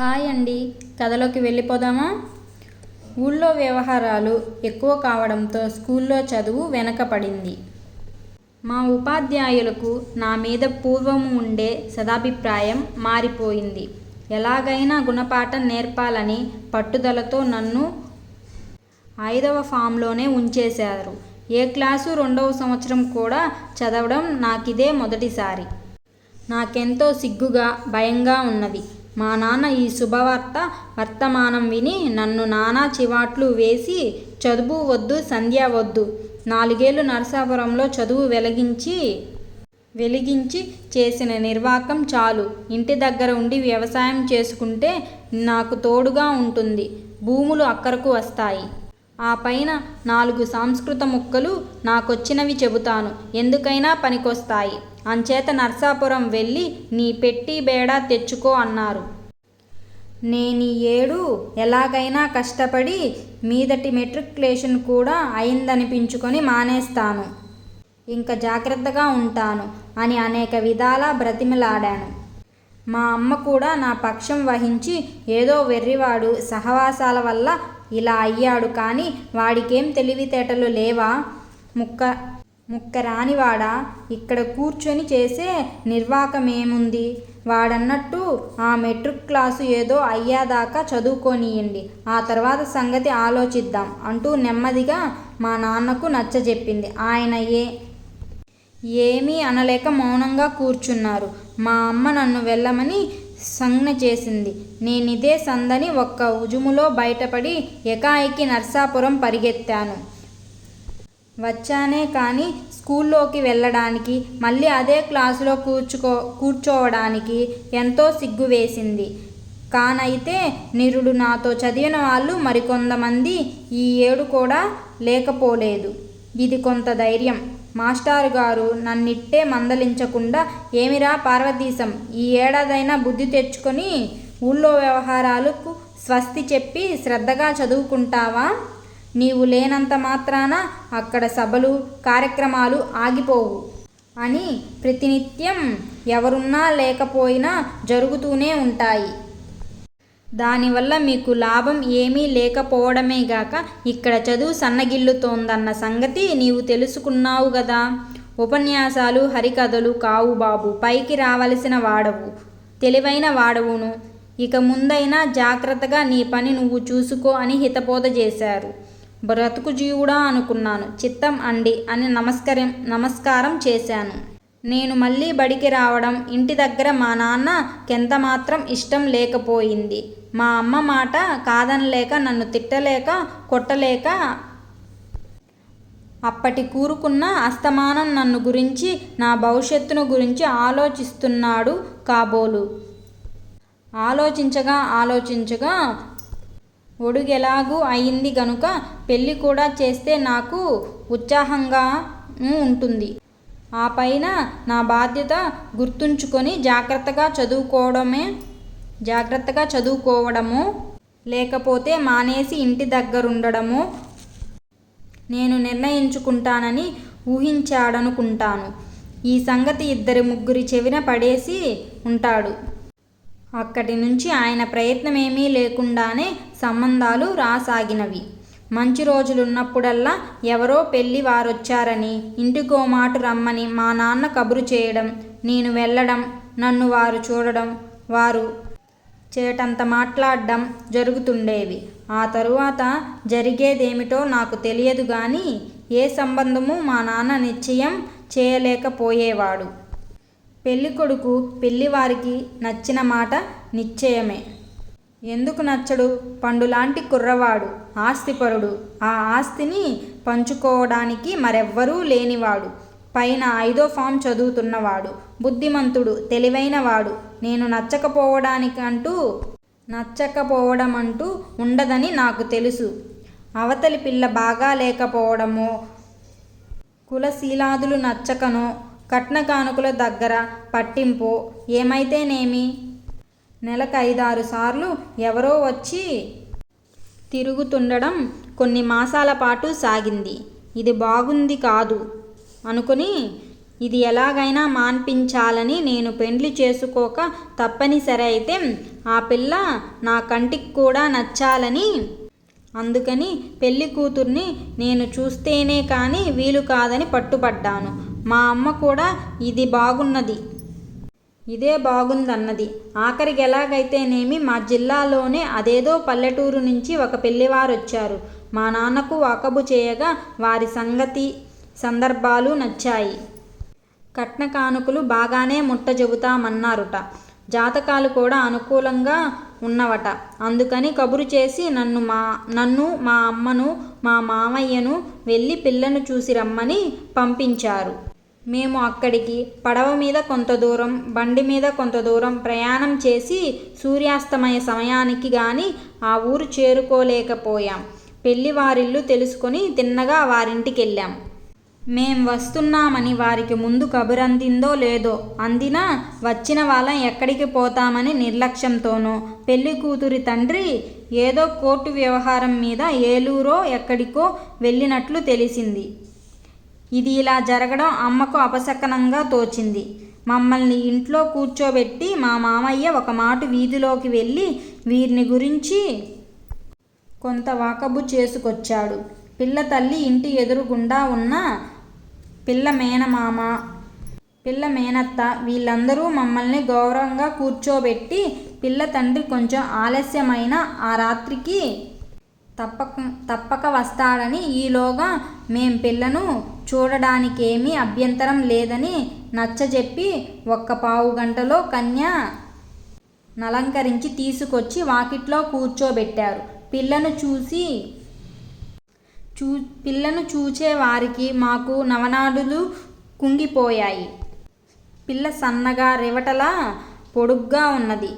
Hi అండి. కథలోకి వెళ్ళిపోదామా? ఊళ్ళో వ్యవహారాలు ఎక్కువ కావడంతో స్కూల్లో చదువు వెనకపడింది. మా ఉపాధ్యాయులకు నా మీద పూర్వం ఉండే సదాభిప్రాయం మారిపోయింది. ఎలాగైనా గుణపాఠం నేర్పాలని పట్టుదలతో నన్ను ఐదవ ఫామ్లోనే ఉంచేశారు. ఏ క్లాసు రెండవ సంవత్సరం కూడా చదవడం నాకిదే మొదటిసారి. నాకెంతో సిగ్గుగా భయంగా ఉన్నది. మా నాన్న ఈ శుభవార్త వర్తమానం విని నన్ను నానా చివాట్లు వేసి చదువు వద్దు సంధ్య వద్దు. నాలుగేళ్ళు నరసాపురంలో చదువు వెలిగించి వెలిగించి చేసిన నిర్వాకం చాలు. ఇంటి దగ్గర ఉండి వ్యవసాయం చేసుకుంటే నాకు తోడుగా ఉంటుంది. భూములు అక్కరకు వస్తాయి. ఆ పైన నాలుగు సంస్కృత ముక్కలు నాకొచ్చినవి చెబుతాను. ఎందుకైనా పనికొస్తాయి. అంచేత నర్సాపురం వెళ్ళి నీ పెట్టి బేడా తెచ్చుకో అన్నారు. నేను ఏడు ఎలాగైనా కష్టపడి మీదటి మెట్రికులేషన్ కూడా అయిందనిపించుకొని మానేస్తాను. ఇంకా జాగ్రత్తగా ఉంటాను అని అనేక విధాలా బ్రతిమలాడాను. మా అమ్మ కూడా నా పక్షం వహించి ఏదో వెర్రివాడు సహవాసాల వల్ల ఇలా అయ్యాడు కానీ వాడికేం తెలివితేటలు లేవా? ముక్క ముక్క రానివాడా ఇక్కడ కూర్చొని చేసే నిర్వాకమేముంది? వాడన్నట్టు ఆ మెట్రిక్ క్లాసు ఏదో అయ్యాదాకా చదువుకోనియండి. ఆ తర్వాత సంగతి ఆలోచిద్దాం అంటూ నెమ్మదిగా మా నాన్నకు నచ్చజెప్పింది. ఆయన ఏ ఏమీ అనలేక మౌనంగా కూర్చున్నారు. మా అమ్మ నన్ను వెళ్ళమని సంజ్ఞ చేసింది. నేనిదే సందని ఒక్క ఉజుములో బయటపడి ఎకాయికి నర్సాపురం పరిగెత్తాను. వచ్చానే కానీ స్కూల్లోకి వెళ్ళడానికి మళ్ళీ అదే క్లాసులో కూర్చుకో కూర్చోవడానికి ఎంతో సిగ్గు వేసింది. కానైతే నిరుడు నాతో చదివిన వాళ్ళు మరికొంతమంది ఈ ఏడు కూడా లేకపోలేదు. ఇది కొంత ధైర్యం. మాస్టారు గారు నన్నిట్టే మందలించకుండా ఏమిరా పార్వతీశం ఈ ఏడాదైనా బుద్ధి తెచ్చుకొని ఊళ్ళో వ్యవహారాలకు స్వస్తి చెప్పి శ్రద్ధగా చదువుకుంటావా? నీవు లేనంత మాత్రాన అక్కడ సభలు కార్యక్రమాలు ఆగిపోవు. అని ప్రతినిత్యం ఎవరున్నా లేకపోయినా జరుగుతూనే ఉంటాయి. దానివల్ల మీకు లాభం ఏమీ లేకపోవడమే గాక ఇక్కడ చదువు సన్నగిల్లుతోందన్న సంగతి నీవు తెలుసుకున్నావు కదా ఉపన్యాసాలు హరికథలు కావు బాబు పైకి రావలసిన వాడవు తెలివైన వాడవును. ఇక ముందైనా జాగ్రత్తగా నీ పని నువ్వు చూసుకో అని హితబోధ చేశారు. బ్రతుకు జీవుడా అనుకున్నాను. చిత్తం అండి అని నమస్కరం నమస్కారం చేశాను. నేను మళ్ళీ బడికి రావడం ఇంటి దగ్గర మా నాన్న కెంత మాత్రం ఇష్టం లేకపోయింది. మా అమ్మ మాట కాదనలేక నన్ను తిట్టలేక కొట్టలేక అప్పటి కూరుకున్న అస్తమానం నన్ను గురించి నా భవిష్యత్తును గురించి ఆలోచిస్తున్నాడు కాబోలు. ఆలోచించగా ఆలోచించగా ఒడుగెలాగూ అయింది గనుక పెళ్ళి కూడా చేస్తే నాకు ఉత్సాహంగా ఉంటుంది. ఆ పైన నా బాధ్యత గుర్తుంచుకొని జాగ్రత్తగా చదువుకోవడమే జాగ్రత్తగా చదువుకోవడము లేకపోతే మానేసి ఇంటి దగ్గరుండడము నేను నిర్ణయించుకుంటానని ఊహించాడనుకుంటాను. ఈ సంగతి ఇద్దరి ముగ్గురి చెవిన పడేసి ఉంటాడు. అక్కడి నుంచి ఆయన ప్రయత్నమేమీ లేకుండానే సంబంధాలు రాసాగినవి. మంచి రోజులున్నప్పుడల్లా ఎవరో పెళ్ళి వారొచ్చారని ఇంటికో మాట రమ్మని మా నాన్న కబురు చేయడం నేను వెళ్ళడం నన్ను వారు చూడడం వారు చేటంత మాట్లాడడం జరుగుతుండేవి. ఆ తరువాత జరిగేదేమిటో నాకు తెలియదు కానీ ఏ సంబంధము మా నాన్న నిశ్చయం చేయలేకపోయేవాడు. పెళ్ళికొడుకు పెళ్ళివారికి నచ్చిన మాట నిశ్చయమే. ఎందుకు నచ్చడు? పండులాంటి కుర్రవాడు ఆస్తిపరుడు. ఆ ఆస్తిని పంచుకోవడానికి మరెవ్వరూ లేనివాడు. పైన ఐదో ఫామ్ చదువుతున్నవాడు. బుద్ధిమంతుడు తెలివైనవాడు. నేను నచ్చకపోవడానికంటూ నచ్చకపోవడమంటూ ఉండదని నాకు తెలుసు. అవతలి పిల్ల బాగా లేకపోవడమో కులశీలాదులు నచ్చకనో కట్న కానుకల దగ్గర పట్టింపు ఏమైతేనేమి? నెలకు ఐదారు సార్లు ఎవరో వచ్చి తిరుగుతుండడం కొన్ని మాసాల పాటు సాగింది. ఇది బాగుంది కాదు అనుకుని ఇది ఎలాగైనా మాన్పించాలని నేను పెండ్లి చేసుకోక తప్పనిసరి అయితే ఆ పిల్ల నా కంటికి కూడా నచ్చాలని అందుకని పెళ్ళి కూతుర్ని నేను చూస్తేనే కానీ వీలు కాదని పట్టుపడ్డాను మా అమ్మ కూడా ఇది బాగున్నది. ఇదే బాగుందన్నది. ఆఖరికి ఎలాగైతేనేమి మా జిల్లాలోనే అదేదో పల్లెటూరు నుంచి ఒక పెళ్ళివారు వచ్చారు మా నాన్నకు వాకబు చేయగా వారి సంగతి సందర్భాలు నచ్చాయి. కట్న కానుకలు బాగానే ముట్ట చెబుతామన్నారుట. జాతకాలు కూడా అనుకూలంగా ఉన్నవట. అందుకని కబురు చేసి నన్ను మా నన్ను మా అమ్మను మా మామయ్యను వెళ్ళి పిల్లను చూసి రమ్మని పంపించారు. మేము అక్కడికి పడవ మీద కొంత దూరం బండి మీద కొంత దూరం ప్రయాణం చేసి సూర్యాస్తమయ సమయానికి గాని ఆ ఊరు చేరుకోలేకపోయాం. పెళ్ళి వారిల్లు తెలుసుకొని తిన్నగా వారింటికి వెళ్ళాం మేం వస్తున్నామని వారికి ముందు కబురందిందో లేదో అందినా వచ్చిన వాళ్ళం ఎక్కడికి పోతామని నిర్లక్ష్యంతోనో పెళ్ళి కూతురి తండ్రి ఏదో కోర్టు వ్యవహారం మీద ఏలూరో ఎక్కడికో వెళ్ళినట్లు తెలిసింది. ఇది ఇలా జరగడం అమ్మకు అపశకనంగా తోచింది. మమ్మల్ని ఇంట్లో కూర్చోబెట్టి మా మామయ్య ఒక మాట వీధిలోకి వెళ్ళి వీరిని గురించి కొంత వాకబు చేసుకొచ్చాడు. పిల్ల తల్లి ఇంటి ఎదురుగుండా ఉన్న పిల్ల మేనమామ పిల్ల మేనత్త వీళ్ళందరూ మమ్మల్ని గౌరవంగా కూర్చోబెట్టి పిల్ల తండ్రి కొంచెం ఆలస్యమైన ఆ రాత్రికి తప్పక తప్పక వస్తాడని ఈలోగా మేం పిల్లను చూడడానికేమీ అభ్యంతరం లేదని నచ్చజెప్పి ఒక్క పావు గంటలో కన్య నలంకరించి తీసుకొచ్చి వాకిట్లో కూర్చోబెట్టారు. పిల్లను చూసి చూ పిల్లను చూచే వారికి మాకు నవనాడులు కుంగిపోయాయి. పిల్ల సన్నగా రివటలా పొడుగ్గా ఉన్నది.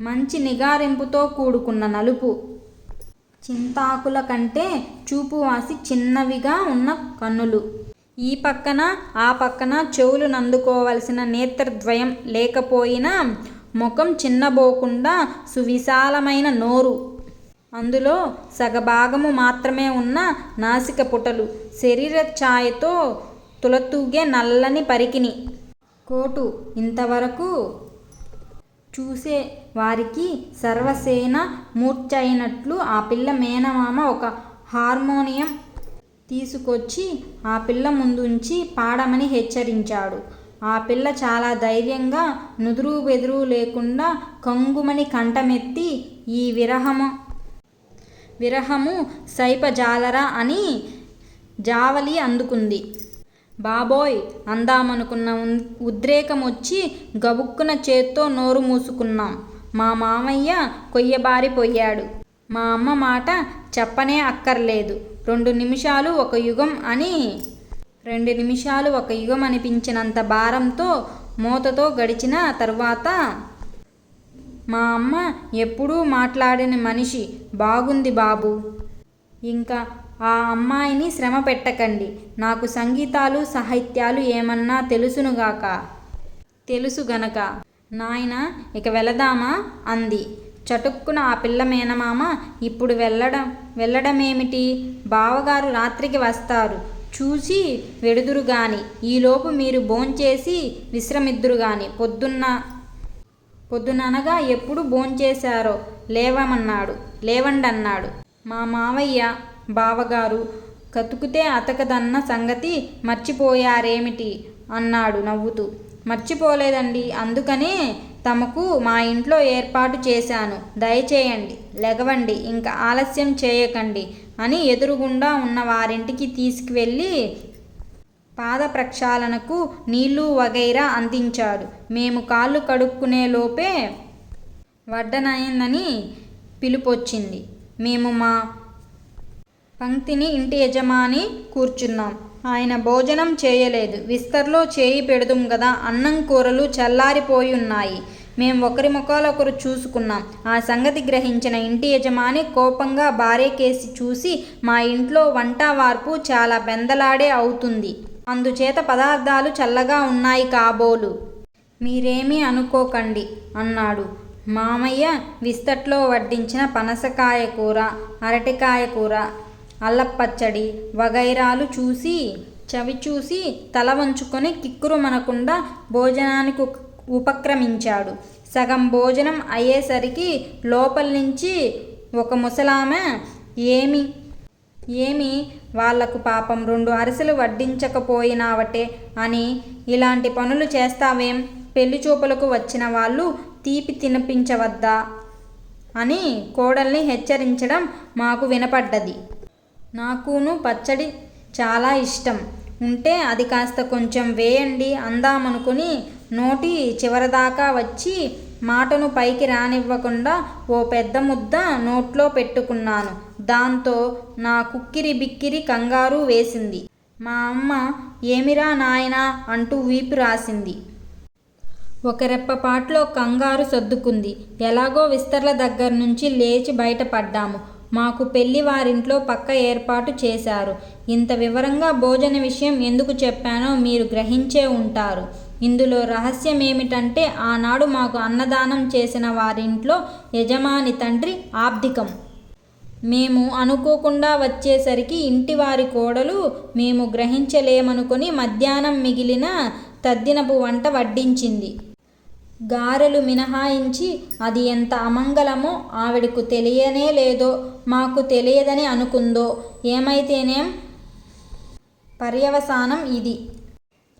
మంచి నిగారింపుతో కూడుకున్న నలుపు. చింతాకుల కంటే చూపు వాసి చిన్నవిగా ఉన్న కన్నులు ఈ పక్కన ఆ పక్కన చెవులు నందుకోవలసిన నేత్రద్వయం లేకపోయినా ముఖం చిన్నబోకుండా సువిశాలమైన నోరు. అందులో సగభాగము మాత్రమే ఉన్న నాసిక పుటలు శరీర ఛాయతో తులతూగే నల్లని పరికిని కోటు ఇంతవరకు చూసే వారికి సర్వసేన మూర్ఛయినట్లు ఆ పిల్ల మేనమామ ఒక హార్మోనియం తీసుకొచ్చి ఆ పిల్ల ముందుంచి పాడమని హెచ్చరించాడు. ఆ పిల్ల చాలా ధైర్యంగా నుదురు బెదురు లేకుండా కంగుమని కంఠమెత్తి ఈ విరహము విరహము సైపజాలరా అని జావలి అందుకుంది. బాబోయ్ అందామనుకున్న ఉన్- ఉద్రేకం వచ్చి గబుక్కున చేత్తో నోరు మూసుకున్నాం. మా మామయ్య కొయ్యబారిపోయాడు మా అమ్మ మాట చెప్పనే అక్కర్లేదు. రెండు నిమిషాలు ఒక యుగం అని రెండు నిమిషాలు ఒక యుగం అనిపించినంత భారంతో మూతతో గడిచిన తర్వాత మా అమ్మ ఎప్పుడూ మాట్లాడిన మనిషి బాగుంది బాబు. ఇంకా ఆ అమ్మాయిని శ్రమ పెట్టకండి. నాకు సంగీతాలు సాహిత్యాలు ఏమన్నా తెలుసునుగాక. తెలుసు గనక. నాయన ఇక వెళదామా? అంది. చటుక్కున ఆ పిల్ల మేనమామ ఇప్పుడు వెళ్ళడం వెళ్ళడమేమిటి? బావగారు రాత్రికి వస్తారు. చూసి వెడుదురు గాని ఈలోపు మీరు భోంచేసి విశ్రమిద్దురు గాని పొద్దున్న పొద్దుననగా ఎప్పుడు భోంచేశారో లేవమన్నాడు లేవండన్నాడు. మా మావయ్య బావగారు కతుకుతే అతకదన్న సంగతి మర్చిపోయారేమిటి? అన్నాడు నవ్వుతూ. మర్చిపోలేదండి. అందుకనే తమకు మా ఇంట్లో ఏర్పాటు చేశాను. దయచేయండి లెగవండి ఇంకా ఆలస్యం చేయకండి అని ఎదురుగుండా ఉన్న వారింటికి తీసుకువెళ్ళి పాద ప్రక్షాళనకు నీళ్ళు వగైరా అందించాడు మేము కాళ్ళు కడుక్కునే లోపే వడ్డనైందని పిలుపొచ్చింది. మేము మా పంక్తిని ఇంటి యజమాని కూర్చున్నాం. ఆయన భోజనం చేయలేదు. విస్తర్లో చేయి పెడుదుం కదా అన్నం కూరలు చల్లారిపోయి ఉన్నాయి మేం ఒకరి ముఖాలొకరు చూసుకున్నాం. ఆ సంగతి గ్రహించిన ఇంటి యజమాని కోపంగా భార్యకేసి చూసి మా ఇంట్లో వంట వార్పు చాలా బెందలాడే అవుతుంది. అందుచేత పదార్థాలు చల్లగా ఉన్నాయి కాబోలు. మీరేమీ అనుకోకండి అన్నాడు. మామయ్య విస్తట్లో వడ్డించిన పనసకాయ కూర అరటికాయ కూర అల్లపచ్చడి వగైరాలు చూసి చవి చూసి తల వంచుకొని కిక్కురు మనకుండా భోజనానికి ఉపక్రమించాడు. సగం భోజనం అయ్యేసరికి లోపల నుంచి ఒక ముసలామె ఏమి? ఏమి? వాళ్ళకు పాపం రెండు అరిసెలు వడ్డించకపోయినావటే అని ఇలాంటి పనులు చేస్తావేం? పెళ్ళి చూపులకు వచ్చిన వాళ్ళు తీపి తినిపించవద్దా? అని కోడల్ని హెచ్చరించడం మాకు వినపడ్డది. నాకును పచ్చడి చాలా ఇష్టం. ఉంటే అది కాస్త కొంచెం వేయండి అందామనుకుని నోటి చివరదాకా వచ్చి మాటను పైకి రానివ్వకుండా ఓ పెద్ద ముద్ద నోట్లో పెట్టుకున్నాను. దాంతో నా కుక్కిరి బిక్కిరి కంగారు వేసింది. మా అమ్మ ఏమిరా నాయనా అంటూ వీపు రాసింది. ఒక రెప్పపాట్లో కంగారు సర్దుకుంది. ఎలాగో విస్తర్ల దగ్గర నుంచి లేచి బయటపడ్డాము మాకు పెళ్ళి వారింట్లో పక్క ఏర్పాటు చేశారు. ఇంత వివరంగా భోజన విషయం ఎందుకు చెప్పానో మీరు గ్రహించే ఉంటారు. ఇందులో రహస్యం ఏమిటంటే ఆనాడు మాకు అన్నదానం చేసిన వారింట్లో యజమాని తండ్రి ఆబ్దికం. మేము అనుకోకుండా వచ్చేసరికి ఇంటివారి కోడలు మేము గ్రహించలేమనుకుని మధ్యాహ్నం మిగిలిన తద్దినపు వంట వడ్డించింది. గారెలు మినహాయించి అది ఎంత అమంగళమో ఆవిడకు తెలియనే లేదో మాకు తెలియదని అనుకుందో ఏమైతేనేం? పర్యవసానం ఇది.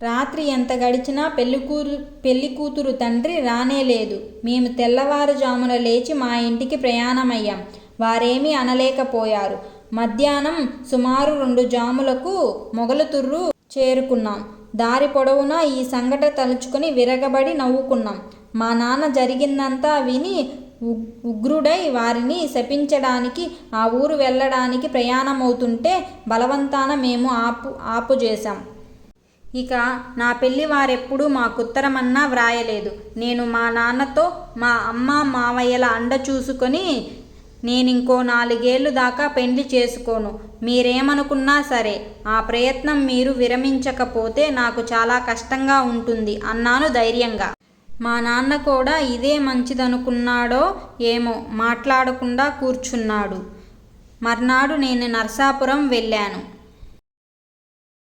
రాత్రి ఎంత గడిచినా పెళ్ళికూరు పెళ్ళి కూతురు తండ్రి రానే లేదు. మేము తెల్లవారుజామున లేచి మా ఇంటికి ప్రయాణమయ్యాం. వారేమీ అనలేకపోయారు. మధ్యాహ్నం సుమారు రెండు జాములకు మొగలుతుర్రు చేరుకున్నాం. దారి పొడవునా ఈ సంఘట తలుచుకొని విరగబడి నవ్వుకున్నాం. మా నాన్న జరిగిందంతా విని ఉగ్- ఉగ్రుడై వారిని శపించడానికి ఆ ఊరు వెళ్ళడానికి ప్రయాణమవుతుంటే బలవంతాన మేము ఆపు ఆపు చేశాం ఇక నా పెళ్ళి వారెప్పుడూ మాకుత్తరమన్నా వ్రాయలేదు. నేను మా నాన్నతో మా అమ్మ మావయ్యల అండ చూసుకొని నేను ఇంకో నాలుగేళ్ళు దాకా పెండ్లి చేసుకోను. మీరేమనుకున్నా సరే ఆ ప్రయత్నం మీరు విరమించకపోతే నాకు చాలా కష్టంగా ఉంటుంది అన్నాను ధైర్యంగా. మా నాన్న కూడా ఇదే మంచిదనుకున్నాడో ఏమో మాట్లాడకుండా కూర్చున్నాడు. మర్నాడు నేను నర్సాపురం వెళ్ళాను.